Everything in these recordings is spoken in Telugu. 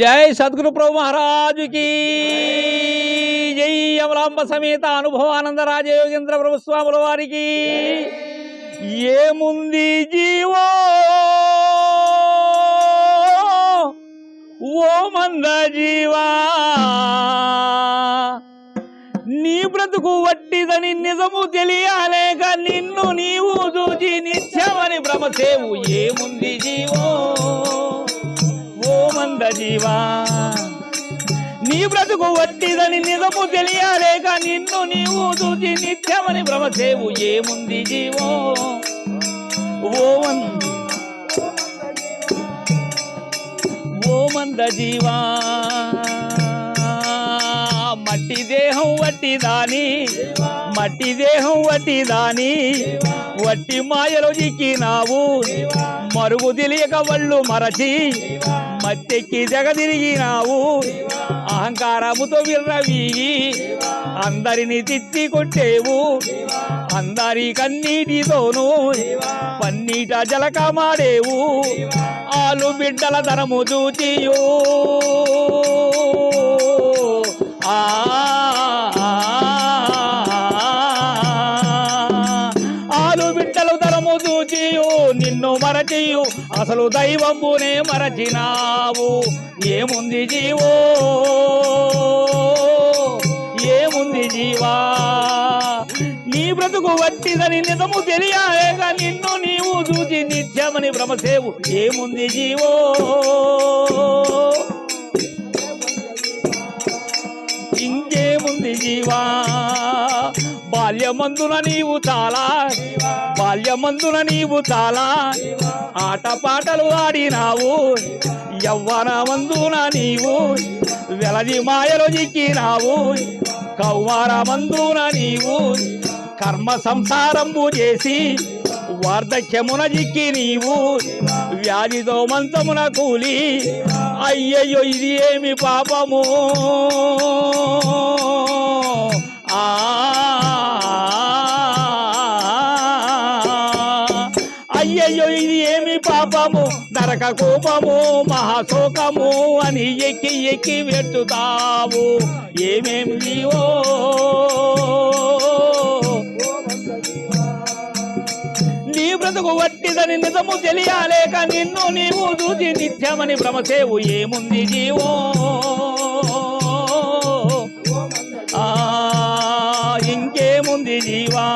జై సద్గురు ప్రభు మహారాజుకి. జై అమలాంబ సమేత అనుభవానంద రాజయోగేంద్ర ప్రభు స్వాముల వారికి. ఏముంది జీవో? ఓ మంద జీవా? నీ బ్రతుకు వట్టిదని నిజము తెలియాలేక నిన్ను నీవు చూచి నిత్యమని భ్రమసేవు ఏ మంద నీ బ్రతుకు వట్టిదని నిజము తెలియాలేక నిన్ను నీవు చూచి నిత్యమని భ్రమసేవు ఏముంది జీవో? ఓ ఓమంద జీవా. మట్టి దేహం వట్టి దాని మట్టి దేహం వట్టి దాని వట్టి మాయలో చిక్కినావు. మరుగు తెలియక వళ్ళు మరచి మత్తెక్కి జగదిరిగినావు. అహంకారముతో విర్రవీగి అందరిని తిట్టి కొట్టేవు. అందరి కన్నీటితోనూ పన్నీట జలకమాడేవు. ఆలు బిడ్డల ధనము చూచియో అసలు దైవంబునే మరచినావు. ఏముంది జీవో? ఏముంది జీవా? నీ బ్రతుకు వట్టిదని నిజము తెలియాలేక నిన్ను నీవు చూచి నిత్యమని భ్రమసేవు ఏముంది జీవో? బాల్యమందున నీవు చాలా బాల్యమందున నీవు చాలా ఆటపాటలు ఆడినావు యవ్వనమందున నీవు వెలది మాయలు చిక్కినావు కౌమారమందున నీవు కర్మ సంసారంబు చేసి వార్ధక్యమున జిక్కి నీవు వ్యాధితో మంచమున కూలి అయ్యయ్యో ఇది ఏమి పాపము? అయ్యయ్యో ఇది ఏమి పాపము? నరక కోపము మహాశోకము అని ఎక్కి ఎక్కి వెట్టుతావు ఏమేమి జీవో నీ బ్రతుకు వట్టిదని నిజము తెలియాలేక నిన్ను నీవు చూసి నిత్యమని భ్రమసేవు. ఏముంది జీవో ఆ ఇంకేముంది జీవా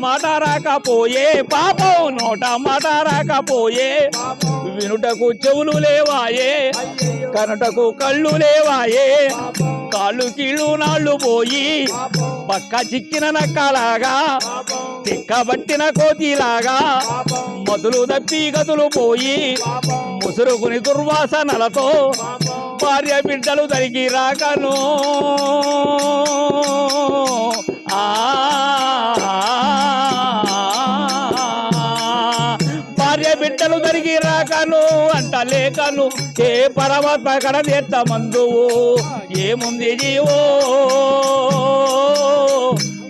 మాట రాకపోయే పాపం నోట మాట రాకపోయే. వినుటకు చెవులు లేవాయే కనుటకు కళ్ళు లేవాయే. కాళ్ళు కీళ్ళు నాళ్ళు పోయి పక్క చిక్కిన నక్కలాగా తిక్కబట్టిన కోతిలాగా మధులు దప్పి గదులు పోయి ముసురుకుని దుర్వాసనలతో భార్య బిడ్డలు తరిగి రాకను రాకను అంట లేకను ఏ పరమాత్మ కడ తీర్థ మందువు ఏముంది జీవో?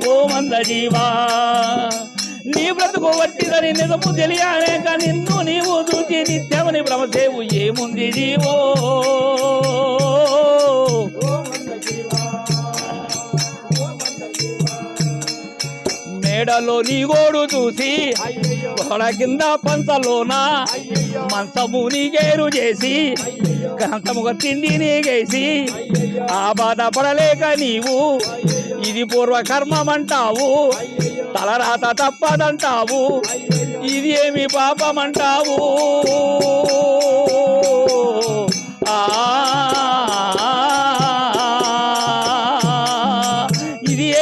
ఓ మంద జీవా. నీ బ్రతుకు వచ్చిదని నిజము తెలియాలేక నిన్ను నీవు చూచి నిత్యమని భ్రమసేవు ఏముంది జీవో? మేడలో నీ గోడు చూసి గోడ కింద పంచలోన మంచము నీగేరు చేసి కంచముగా తిండి నీగేసి ఆ బాధ పడలేక నీవు ఇది పూర్వకర్మం అంటావు తలరాత తప్పదంటావు ఇది ఏమి పాపమంటావు? ఆ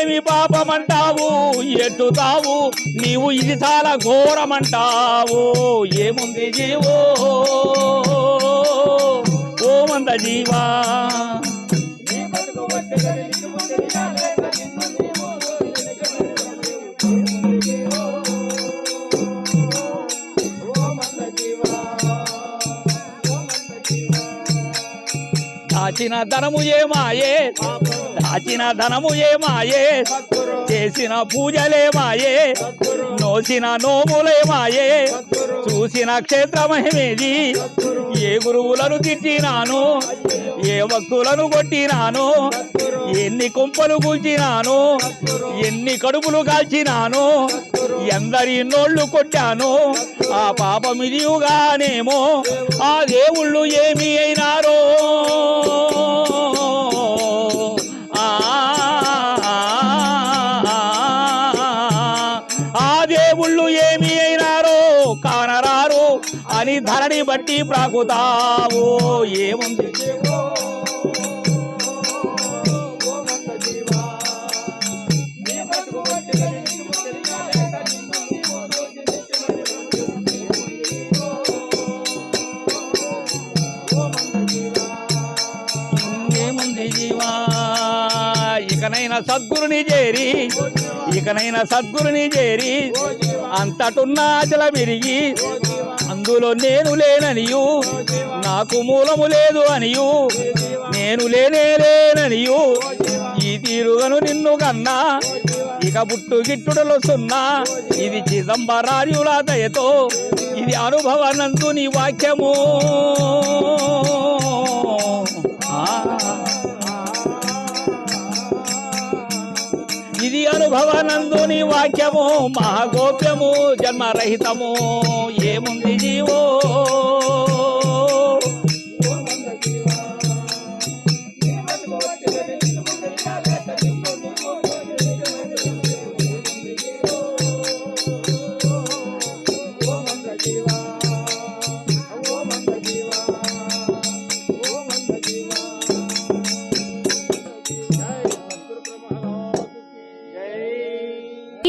ఏమి పాపమంటావు? ఎట్టుతావు నీవు ఇది చాలా ఘోరమంటావు. ఏముంది జీవో? ఓ జీవా. దాచిన ధనము ఏమాయే? దాచిన ధనము ఏమాయే? చేసిన పూజలేమాయే నోసిన నోములేమాయే చూసిన క్షేత్రమేది ఏ గురువులను తిట్టినాను? ఏ భక్తులను కొట్టినాను? ఎన్ని కుంపలు కూల్చినాను ఎన్ని కడుపులు కాల్చినాను? ఎందరి నోళ్ళు కొట్టాను? ఆ పాపమిదియుగానేమో ఆ దేవుళ్ళు అని ధరణి బట్టి ప్రాకుతావు ఏముంది? ఏముంది జీవా? ఇకనైనా సద్గురుని చేరి ఇకనైనా సద్గురుని చేరి అంతటున్నా అచల విరిగి అందులో నేను లేననియు నాకు మూలము లేదు అనియు నేను లేనే లేననియు ఈ తీరుగను నిన్ను కన్నా ఇక పుట్టు గిట్టుడలు సున్నా ఇది చిదంబరార్యుల దయతో ఇది అనుభవనందు నీ వాక్యము. ఇది అనుభవానందుని వాక్యము మహాగోప్యము జన్మరహితము. ఏముంది జీవో?